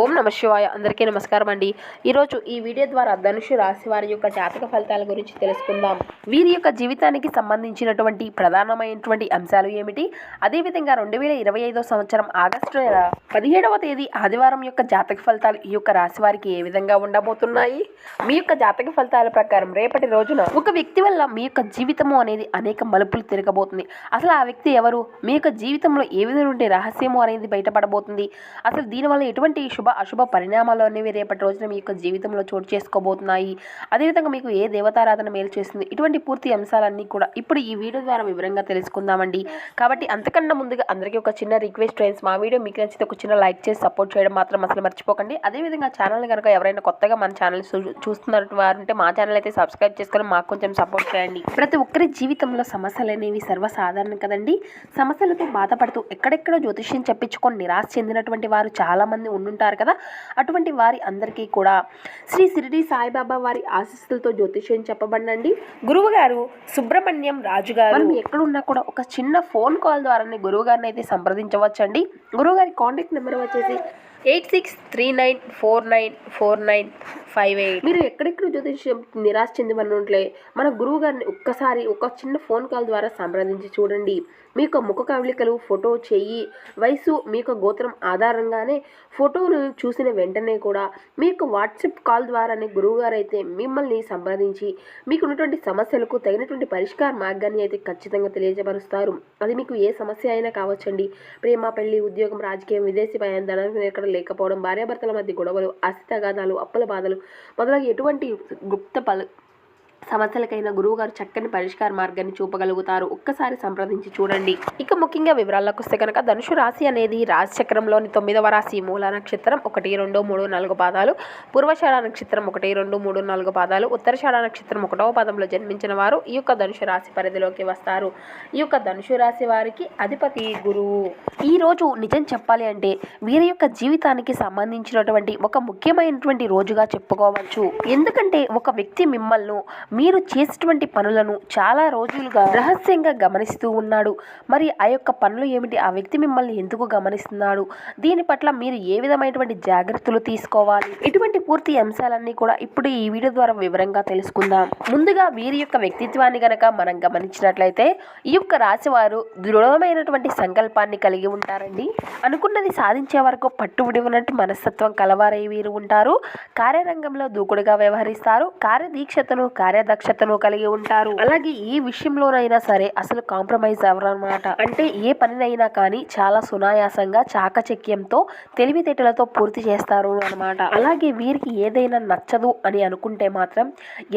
ఓం నమ శివాయ. అందరికీ నమస్కారం అండి. ఈరోజు ఈ వీడియో ద్వారా ధనుషు రాశి వారి యొక్క జాతక ఫలితాల గురించి తెలుసుకుందాం. వీరి యొక్క జీవితానికి సంబంధించినటువంటి ప్రధానమైనటువంటి అంశాలు ఏమిటి? అదేవిధంగా రెండు వేల ఇరవై ఐదో సంవత్సరం ఆగస్టు నెల పదిహేడవ తేదీ ఆదివారం యొక్క జాతక ఫలితాలు ఈ యొక్క రాశి వారికి ఏ విధంగా ఉండబోతున్నాయి? మీ యొక్క జాతక ఫలితాల ప్రకారం రేపటి రోజున ఒక వ్యక్తి వల్ల మీ యొక్క జీవితము అనేది అనేక మలుపులు తిరగబోతుంది. అసలు ఆ వ్యక్తి ఎవరు? మీ యొక్క జీవితంలో ఏ విధమైన రహస్యము అనేది బయటపడబోతుంది. అసలు దీనివల్ల ఎటువంటి శుభ అశుభ పరిణామాలు అనేవి రేపటి రోజున మీ యొక్క జీవితంలో చోటు చేసుకోబోతున్నాయి. అదేవిధంగా మీకు ఏ దేవతారాధన మేలు చేస్తుంది? ఇటువంటి పూర్తి అంశాలన్నీ కూడా ఇప్పుడు ఈ వీడియో ద్వారా వివరంగా తెలుసుకుందామండి. కాబట్టి అంతకన్నా ముందుగా అందరికీ ఒక చిన్న రిక్వెస్ట్ ఫ్రెండ్స్ మా వీడియో మీకు నచ్చితే ఒక చిన్న లైక్ చేసి సపోర్ట్ చేయడం మాత్రం అసలు మర్చిపోకండి. అదేవిధంగా ఛానల్ కనుక ఎవరైనా కొత్తగా మన ఛానల్ చూస్తున్నట్టు వారు ఉంటే మా ఛానల్ అయితే సబ్స్క్రైబ్ చేసుకొని మాకు కొంచెం సపోర్ట్ చేయండి. ప్రతి ఒక్కరి జీవితంలో సమస్యలు అనేవి సర్వసాధారణం కదండి. సమస్యలతో బాధపడుతూ ఎక్కడెక్కడో జ్యోతిష్యం చెప్పించుకొని నిరాశ చెందినటువంటి వారు చాలామంది ఉండుంటారు. కదా. అటువంటి వారి అందరికీ కూడా శ్రీ సిరిడి సాయిబాబా వారి ఆశీస్సులతో జ్యోతిష్యం చెప్పబడినండి. గురువుగారు సుబ్రహ్మణ్యం రాజు గారు మనం ఎక్కడున్నా కూడా ఒక చిన్న ఫోన్ కాల్ ద్వారానే గురువుగారిని అయితే సంప్రదించవచ్చండి. గురువు గారి కాంటాక్ట్ నెంబర్ వచ్చేసి eight six three nine four nine four nine five eight. మీరు ఎక్కడెక్కడ జ్యోతిష్యం నిరాశ చెందమన్నట్లే మన గురువు గారిని ఒక్కసారి ఒక చిన్న ఫోన్ కాల్ ద్వారా సంప్రదించి చూడండి. మీ యొక్క ముఖ కవళికలు ఫోటో చెయ్యి వయసు మీ యొక్క గోత్రం ఆధారంగానే ఫోటోను చూసిన వెంటనే కూడా మీ యొక్క వాట్సాప్ కాల్ ద్వారానే గురువుగారు అయితే మిమ్మల్ని సంప్రదించి మీకు ఉన్నటువంటి సమస్యలకు తగినటువంటి పరిష్కార మార్గాన్ని అయితే ఖచ్చితంగా తెలియజపరుస్తారు అది మీకు ఏ సమస్య అయినా కావచ్చండి. ప్రేమ పెళ్ళి ఉద్యోగం రాజకీయం విదేశీ భయం ధనం ఎక్కడ లేకపోవడం భార్యాభర్తల మధ్య గొడవలు ఆస్తి తగాదాలు అప్పుల బాధలు మొదలగు ఎటువంటి గుప్త పలు సమస్యలకైనా గురువుగారు చక్కని పరిష్కార మార్గాన్ని చూపగలుగుతారు. ఒక్కసారి సంప్రదించి చూడండి. ఇక ముఖ్యంగా వివరాల్లోకి వస్తే కనుక ధనుషు రాశి అనేది రాశి చక్రంలోని తొమ్మిదవ రాశి మూల నక్షత్రం ఒకటి రెండు మూడు నాలుగు పాదాలు. పూర్వషాఢ నక్షత్రం ఒకటి రెండు మూడు నాలుగు పాదాలు. ఉత్తరషాఢ నక్షత్రం ఒకటవ పాదంలో జన్మించిన వారు ఈ యొక్క ధనుషు రాశి పరిధిలోకి వస్తారు. ఈ యొక్క ధనుషు రాశి వారికి అధిపతి గురువు. ఈ రోజు నిజం చెప్పాలి అంటే వీరి యొక్క జీవితానికి సంబంధించినటువంటి ఒక ముఖ్యమైనటువంటి రోజుగా చెప్పుకోవచ్చు. ఎందుకంటే ఒక వ్యక్తి మిమ్మల్ని మీరు చేసినటువంటి పనులను చాలా రోజులుగా రహస్యంగా గమనిస్తూ ఉన్నాడు. మరి ఆ యొక్క పనులు ఏమిటి? ఆ వ్యక్తి మిమ్మల్ని ఎందుకు గమనిస్తున్నాడు? దీని పట్ల మీరు ఏ విధమైనటువంటి జాగ్రత్తలు తీసుకోవాలి? ఇటువంటి పూర్తి అంశాలన్నీ కూడా ఇప్పుడు ఈ వీడియో ద్వారా వివరంగా తెలుసుకుందాం. ముందుగా వీరి యొక్క వ్యక్తిత్వాన్ని గనక మనం గమనించినట్లయితే ఈ యొక్క రాశి వారు దృఢమైనటువంటి సంకల్పాన్ని కలిగి ఉంటారండి. అనుకున్నది సాధించే వరకు పట్టు విడివనట్టు మనస్తత్వం కలవారై వీరు ఉంటారు. కార్యరంగంలో దూకుడుగా వ్యవహరిస్తారు. కార్యదీక్షతను కార్యదక్షతను కలిగి ఉంటారు. అలాగే ఏ విషయంలోనైనా సరే అసలు కాంప్రమైజ్ అవ్వరన్నమాట. అంటే ఏ పనినైనా కానీ చాలా సునాయాసంగా చాకచక్యంతో తెలివితేటలతో పూర్తి చేస్తారు అనమాట అలాగే వీరికి ఏదైనా నచ్చదు అని అనుకుంటే మాత్రం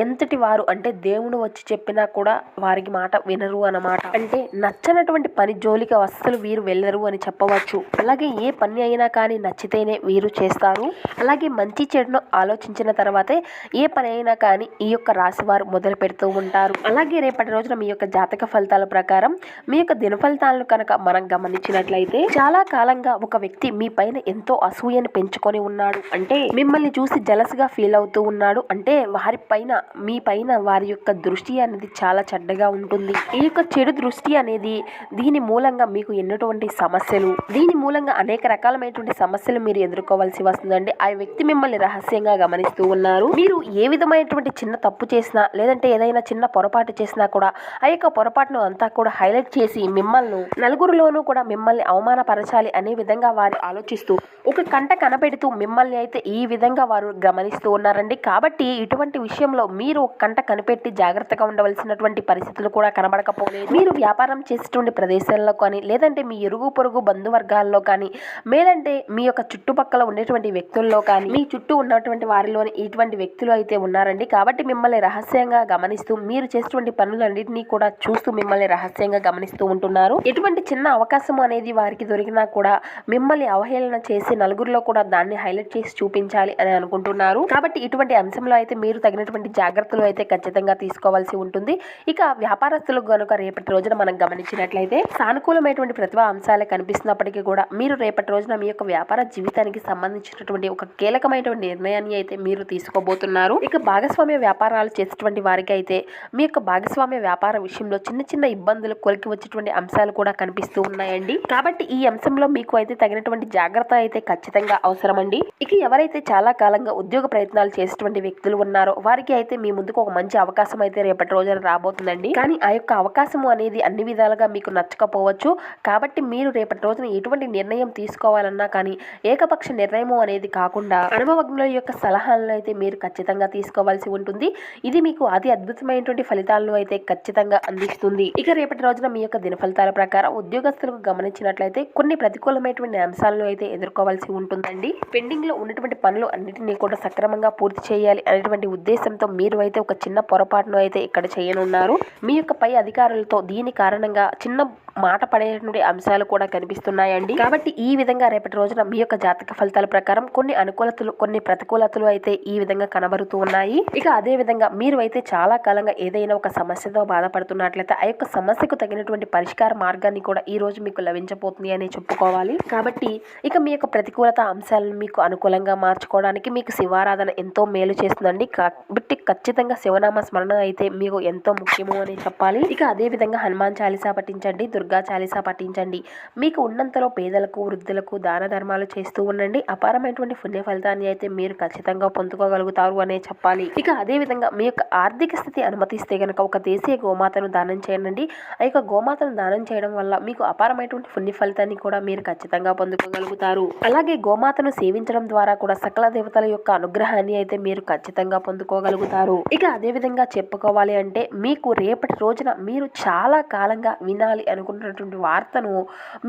ఎంతటి వారు అంటే దేవుడు వచ్చి చెప్పినా కూడా వారికి మాట వినరు అన్నమాట. అంటే నచ్చనటువంటి పని జోలికి అస్సలు వీరు వెళ్ళరు అని చెప్పవచ్చు. అలాగే ఏ పని అయినా కానీ నచ్చితేనే వీరు చేస్తారు. అలాగే మంచి చెడును ఆలోచించిన తర్వాతే ఏ పని అయినా కానీ ఈ యొక్క రాశి వారు మొదలు పెడుతూ ఉంటారు. అలాగే రేపటి రోజున మీ యొక్క జాతక ఫలితాల ప్రకారం మీ యొక్క దిన ఫలితాలను కనుక మనం గమనించినట్లయితే చాలా కాలంగా ఒక వ్యక్తి మీ పైన ఎంతో అసూయని పెంచుకొని ఉన్నాడు. అంటే మిమ్మల్ని చూసి జలస్గా ఫీల్ అవుతూ ఉన్నాడు. అంటే వారి పైన మీ పైన వారి యొక్క దృష్టి అనేది చాలా చెడ్డగా ఉంటుంది. ఈ యొక్క చెడు దృష్టి అనేది దీని మూలంగా మీకు ఎన్నటువంటి సమస్యలు దీని మూలంగా అనేక రకాలమైనటువంటి సమస్యలు మీరు ఎదుర్కోవాల్సి వస్తుందండి. ఆ వ్యక్తి మిమ్మల్ని రహస్యంగా గమనిస్తూ ఉన్నారు. మీరు ఏ విధమైనటువంటి చిన్న తప్పు చేసినా లేదంటే ఏదైనా చిన్న పొరపాటు చేసినా కూడా ఆ యొక్క పొరపాటును అంతా కూడా హైలైట్ చేసి మిమ్మల్ని నలుగురిలోనూ కూడా మిమ్మల్ని అవమానపరచాలి అనే విధంగా వారు ఆలోచిస్తూ ఒక కంట కనపెడుతూ మిమ్మల్ని అయితే ఈ విధంగా వారు గమనిస్తూ ఉన్నారండి. కాబట్టి ఇటువంటి విషయంలో మీరు ఒక కంట కనిపెట్టి జాగ్రత్తగా ఉండవలసినటువంటి పరిస్థితులు కూడా కనబడకపోలేదు. మీరు వ్యాపారం చేసేటువంటి ప్రదేశాల్లో కానీ లేదంటే మీ ఎరుగు పొరుగు బంధువర్గాల్లో కానీ లేదంటే మీ యొక్క చుట్టుపక్కల ఉండేటువంటి వ్యక్తుల్లో కానీ మీ చుట్టూ ఉన్నటువంటి వారిలోని ఇటువంటి వ్యక్తులు అయితే ఉన్నారండి. కాబట్టి మిమ్మల్ని రహస్యంగా గమనిస్తూ మీరు చేసేటువంటి పనులన్నింటినీ కూడా చూస్తూ మిమ్మల్ని రహస్యంగా గమనిస్తూ ఉంటున్నారు. ఎటువంటి చిన్న అవకాశం అనేది వారికి దొరికినా కూడా మిమ్మల్ని అవహేళన చేసి నలుగురిలో కూడా దాన్ని హైలైట్ చేసి చూపించాలి అని అనుకుంటున్నారు. కాబట్టి ఇటువంటి అంశంలో అయితే మీరు తగినటువంటి జాగ్రత్తలు అయితే ఖచ్చితంగా తీసుకోవాల్సి ఉంటుంది. ఇక వ్యాపారస్తులు కనుక రేపటి రోజున మనం గమనించినట్లయితే సానుకూలమైనటువంటి ప్రతిభా అంశాలే కనిపిస్తున్నప్పటికీ కూడా మీరు రేపటి రోజున మీ యొక్క వ్యాపార జీవితానికి సంబంధించినటువంటి ఒక కీలకమైనటువంటి నిర్ణయాన్ని అయితే మీరు తీసుకోబోతున్నారు. ఇక భాగస్వామ్య వ్యాపారాలు చేసే ఉన్నటువంటి వారికి అయితే మీ యొక్క భాగస్వామ్య వ్యాపార విషయంలో చిన్న చిన్న ఇబ్బందులు కొలికి వచ్చేటువంటి అంశాలు కూడా కనిపిస్తూ ఉన్నాయండి. కాబట్టి ఈ అంశంలో మీకు అయితే తగినటువంటి జాగ్రత్త అయితే ఖచ్చితంగా అవసరమండి. ఇక ఎవరైతే చాలా కాలంగా ఉద్యోగ ప్రయత్నాలు చేసేటువంటి వ్యక్తులు ఉన్నారో వారికి అయితే మీ ముందుకు ఒక మంచి అవకాశం అయితే రేపటి రోజున రాబోతుందండి. కానీ ఆ యొక్క అవకాశం అనేది అన్ని విధాలుగా మీకు నచ్చకపోవచ్చు. కాబట్టి మీరు రేపటి రోజున ఎటువంటి నిర్ణయం తీసుకోవాలన్నా కానీ ఏకపక్ష నిర్ణయం అనేది కాకుండా అనుభవజ్ఞుల యొక్క సలహాలను అయితే మీరు ఖచ్చితంగా తీసుకోవాల్సి ఉంటుంది. ఇది మీ మీకు అతి అద్భుతమైనటువంటి ఫలితాలను అయితే ఖచ్చితంగా అందిస్తుంది. ఇక రేపటి రోజున మీ యొక్క దిన ఫలితాల ప్రకారం ఉద్యోగస్తులకు గమనించినట్లయితే కొన్ని ప్రతికూలమైనటువంటి అంశాలను అయితే ఎదుర్కోవాల్సి ఉంటుందండి. పెండింగ్లో ఉన్నటువంటి పనులు అన్నిటినీ కూడా సక్రమంగా పూర్తి చేయాలి అనేటువంటి ఉద్దేశంతో మీరు అయితే ఒక చిన్న పొరపాటును అయితే ఇక్కడ చేయనున్నారు. మీ యొక్క పై అధికారులతో దీని కారణంగా చిన్న మాట పడేటువంటి అంశాలు కూడా కనిపిస్తున్నాయండి. కాబట్టి ఈ విధంగా రేపటి రోజున మీ యొక్క జాతక ఫలితాల ప్రకారం కొన్ని అనుకూలతలు కొన్ని ప్రతికూలతలు అయితే ఈ విధంగా కనబడుతూ ఉన్నాయి. ఇక అదే విధంగా మీరు అయితే చాలా కాలంగా ఏదైనా ఒక సమస్యతో బాధపడుతున్నట్లయితే ఆ యొక్క సమస్యకు తగినటువంటి పరిష్కార మార్గాన్ని కూడా ఈ రోజు మీకు లభించబోతుంది అని చెప్పుకోవాలి. కాబట్టి ఇక మీ యొక్క ప్రతికూలత అంశాలను మీకు అనుకూలంగా మార్చుకోవడానికి మీకు శివారాధన ఎంతో మేలు చేస్తుందండి. కాబట్టి ఖచ్చితంగా శివనామ స్మరణ అయితే మీకు ఎంతో ముఖ్యము అని చెప్పాలి. ఇక అదే విధంగా హనుమాన్ చాలీసా పఠించండి. దుర్గా చాలీసా పఠించండి. మీకు ఉన్నంతలో పేదలకు వృద్ధులకు దాన ధర్మాలు చేస్తూ ఉండండి. అపారమైనటువంటి పుణ్య ఫలితాన్ని అయితే మీరు ఖచ్చితంగా పొందుకోగలుగుతారు అనే చెప్పాలి. ఇక అదే విధంగా మీ యొక్క ఆర్థిక స్థితి అనుమతిస్తే కనుక ఒక దేశీయ గోమాతను దానం చేయండి. ఆ యొక్క గోమాతను దానం చేయడం వల్ల మీకు అపారమైనటువంటి పుణ్య ఫలితాన్ని కూడా మీరు ఖచ్చితంగా పొందుకోగలుగుతారు. అలాగే గోమాతను సేవించడం ద్వారా కూడా సకల దేవతల యొక్క అనుగ్రహాన్ని అయితే మీరు ఖచ్చితంగా పొందుకోగలుగుతారు. ఇక అదే విధంగా చెప్పుకోవాలి అంటే మీకు రేపటి రోజున మీరు చాలా కాలంగా వినాలి చెప్పుకున్నటువంటి వార్తను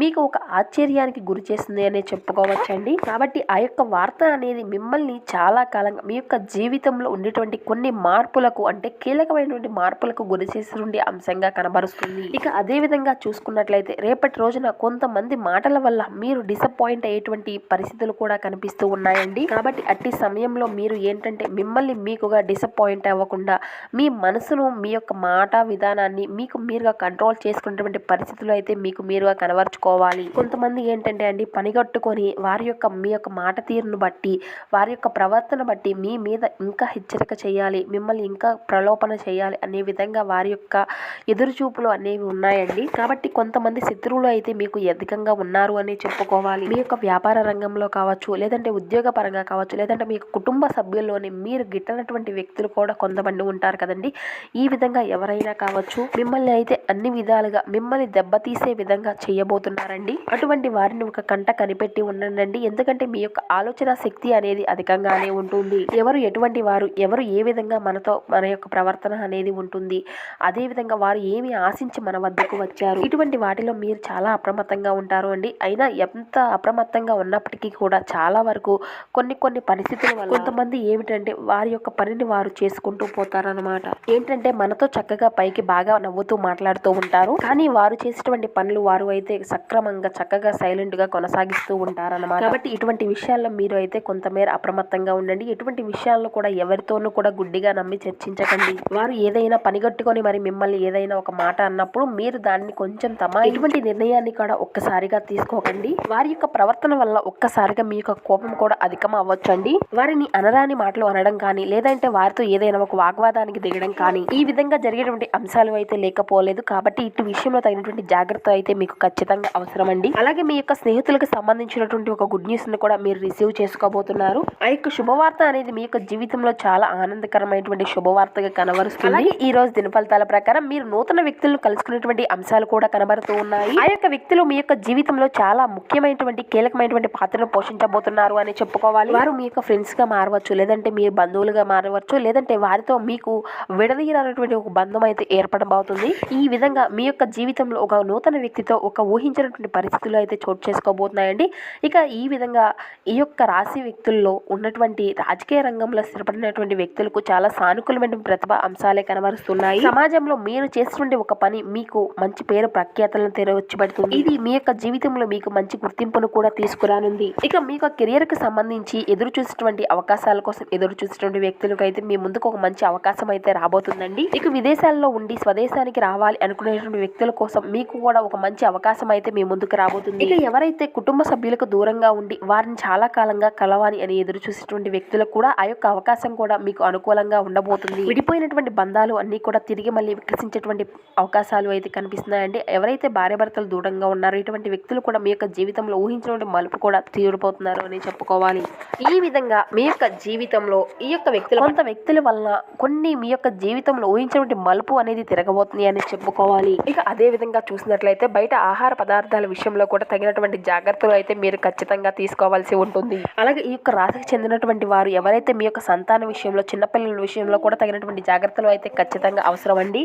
మీకు ఒక ఆశ్చర్యానికి గురి చేస్తుంది అనే చెప్పుకోవచ్చండి. కాబట్టి ఆ యొక్క వార్త అనేది మిమ్మల్ని చాలా కాలంగా మీ యొక్క జీవితంలో ఉండేటువంటి కొన్ని మార్పులకు అంటే కీలకమైనటువంటి మార్పులకు గురి చేసినటువంటి అంశంగా కనబరుస్తుంది. ఇక అదే విధంగా చూసుకున్నట్లయితే రేపటి రోజున కొంతమంది మాటల వల్ల మీరు డిసప్పాయింట్ అయ్యేటువంటి పరిస్థితులు కూడా కనిపిస్తూ ఉన్నాయండి. కాబట్టి అట్టి సమయంలో మీరు ఏంటంటే మిమ్మల్ని మీకుగా డిసప్పాయింట్ అవ్వకుండా మీ మనసును మీ యొక్క మాట విధానాన్ని మీకు మీరుగా కంట్రోల్ చేసుకునేటువంటి పరిస్థితి పరిస్థితులు అయితే మీకు మీరుగా కనబరుచుకోవాలి. కొంతమంది ఏంటంటే అండి పనిగట్టుకొని వారి యొక్క మీ యొక్క మాట తీరును బట్టి వారి యొక్క ప్రవర్తన బట్టి మీ మీద ఇంకా హెచ్చరిక చేయాలి మిమ్మల్ని ఇంకా ప్రలోభన చేయాలి అనే విధంగా వారి యొక్క ఎదురుచూపులు అనేవి ఉన్నాయండి. కాబట్టి కొంతమంది శత్రువులు అయితే మీకు అధికంగా ఉన్నారు అని చెప్పుకోవాలి. మీ యొక్క వ్యాపార రంగంలో కావచ్చు లేదంటే ఉద్యోగ పరంగా కావచ్చు లేదంటే మీ కుటుంబ సభ్యుల్లోనే మీరు గిట్టనటువంటి వ్యక్తులు కూడా కొంతమంది ఉంటారు కదండి. ఈ విధంగా ఎవరైనా కావచ్చు మిమ్మల్ని అయితే అన్ని విధాలుగా మిమ్మల్ని దెబ్బ దెబ్బతీసే విధంగా చేయబోతున్నారండి. అటువంటి వారిని ఒక కంట కనిపెట్టి ఉండండి ఎందుకంటే మీ యొక్క ఆలోచన శక్తి అనేది అధికంగానే ఉంటుంది. ఎవరు ఎటువంటి వారు ఎవరు ఏ విధంగా మనతో మన యొక్క ప్రవర్తన అనేది ఉంటుంది. అదే విధంగా వారు ఏమి ఆశించి మన వద్దకు వచ్చారు. ఇటువంటి వాటిలో మీరు చాలా అప్రమత్తంగా ఉంటారు అండి. అయినా ఎంత అప్రమత్తంగా ఉన్నప్పటికీ కూడా చాలా వరకు కొన్ని కొన్ని పరిస్థితుల వల్ల కొంతమంది ఏమిటంటే వారి యొక్క పనిని వారు చేసుకుంటూ పోతారన్నమాట. ఏంటంటే మనతో చక్కగా పైకి బాగా నవ్వుతూ మాట్లాడుతూ ఉంటారు. కానీ వారు చేసేటువంటి పనులు వారు అయితే సక్రమంగా చక్కగా సైలెంట్గా కొనసాగిస్తూ ఉంటారన్నమాట. కాబట్టి ఇటువంటి విషయాల్లో మీరు అయితే కొంతమేర అప్రమత్తంగా ఉండండి. ఎటువంటి విషయాల్లో కూడా ఎవరితోనూ కూడా గుడ్డిగా నమ్మి చర్చించకండి. వారు ఏదైనా పనిగట్టుకొని మరి మిమ్మల్ని ఏదైనా ఒక మాట అన్నప్పుడు మీరు దాన్ని కొంచెం తమ ఇటువంటి నిర్ణయాన్ని కూడా ఒక్కసారిగా తీసుకోకండి. వారి యొక్క ప్రవర్తన వల్ల ఒక్కసారిగా మీ యొక్క కోపం కూడా అధికం అవ్వచ్చు అండి వారిని అనరాని మాటలు అనడం కానీ లేదంటే వారితో ఏదైనా ఒక వాగ్వాదానికి దిగడం కానీ ఈ విధంగా జరిగేటువంటి అంశాలు అయితే లేకపోలేదు. కాబట్టి ఇటు విషయంలో తగినటువంటి జాగ్రత్త అయితే మీకు ఖచ్చితంగా అవసరం అండి అలాగే మీ యొక్క స్నేహితులకు సంబంధించినటువంటి ఒక గుడ్ న్యూస్ని కూడా మీరు రిసీవ్ చేసుకోబోతున్నారు. ఆ యొక్క శుభవార్త అనేది మీ యొక్క జీవితంలో చాలా ఆనందకరమైనటువంటి శుభవార్తగా కనబరుస్తుంది. ఈ రోజు దిన ఫలితాల ప్రకారం మీరు నూతన వ్యక్తులను కలుసుకునేటువంటి అంశాలు కూడా కనబడుతూ ఉన్నాయి. ఆ యొక్క వ్యక్తులు మీ యొక్క జీవితంలో చాలా ముఖ్యమైనటువంటి కీలకమైనటువంటి పాత్రను పోషించబోతున్నారు అని చెప్పుకోవాలి. వారు మీ యొక్క ఫ్రెండ్స్గా మారవచ్చు లేదంటే మీ బంధువులుగా మారవచ్చు లేదంటే వారితో మీకు విడదీయనటువంటి ఒక బంధం అయితే ఏర్పడబోతుంది. ఈ విధంగా మీ యొక్క జీవితంలో ఒక నూతన వ్యక్తితో ఒక ఊహించినటువంటి పరిస్థితులు అయితే చోటు చేసుకోబోతున్నాయండి. ఇక ఈ విధంగా ఈ యొక్క రాశి వ్యక్తుల్లో ఉన్నటువంటి రాజకీయ రంగంలో స్థిరపడినటువంటి వ్యక్తులకు చాలా సానుకూలమైన ప్రతిభ అంశాలే కనబరుస్తున్నాయి. సమాజంలో మీరు చేసినటువంటి ఒక పని మీకు మంచి పేరు ప్రఖ్యాతలను తెరవచ్చుపడుతుంది. ఇది మీ యొక్క జీవితంలో మీకు మంచి గుర్తింపును కూడా తీసుకురానుంది. ఇక మీ యొక్క కెరియర్కి సంబంధించి ఎదురు చూసినటువంటి అవకాశాల కోసం ఎదురు చూసినటువంటి వ్యక్తులకు అయితే మీ ముందుకు ఒక మంచి అవకాశం అయితే రాబోతుందండి. ఇక విదేశాల్లో ఉండి స్వదేశానికి రావాలి అనుకునేటువంటి వ్యక్తుల కోసం మీకు కూడా ఒక మంచి అవకాశం అయితే మీ ముందుకు రాబోతుంది. ఇక ఎవరైతే కుటుంబ సభ్యులకు దూరంగా ఉండి వారిని చాలా కాలంగా కలవాలి అని ఎదురు చూసేటువంటి వ్యక్తులకు కూడా ఆ యొక్క అవకాశం కూడా మీకు అనుకూలంగా ఉండబోతుంది. విడిపోయినటువంటి బంధాలు అన్ని కూడా తిరిగి మళ్ళీ వికసించేటువంటి అవకాశాలు అయితే కనిపిస్తున్నాయండి. ఎవరైతే భార్య భర్తలు దూరంగా ఉన్నారో ఇటువంటి వ్యక్తులు కూడా మీ యొక్క జీవితంలో ఊహించినటువంటి మలుపు కూడా తీరిపోతున్నారు అని చెప్పుకోవాలి. ఈ విధంగా మీ యొక్క జీవితంలో ఈ యొక్క వ్యక్తులు కొంత వ్యక్తుల వలన కొన్ని మీ యొక్క జీవితంలో ఊహించినటువంటి మలుపు అనేది తిరగబోతుంది అని చెప్పుకోవాలి. ఇక అదే విధంగా చూసినట్లయితే బయట ఆహార పదార్థాల విషయంలో కూడా తగినటువంటి జాగ్రత్తలు అయితే మీరు ఖచ్చితంగా తీసుకోవాల్సి ఉంటుంది. అలాగే ఈ యొక్క రాశికి చెందినటువంటి వారు ఎవరైతే మీ యొక్క సంతాన విషయంలో చిన్నపిల్లల విషయంలో కూడా తగినటువంటి జాగ్రత్తలు అయితే ఖచ్చితంగా అవసరం అండి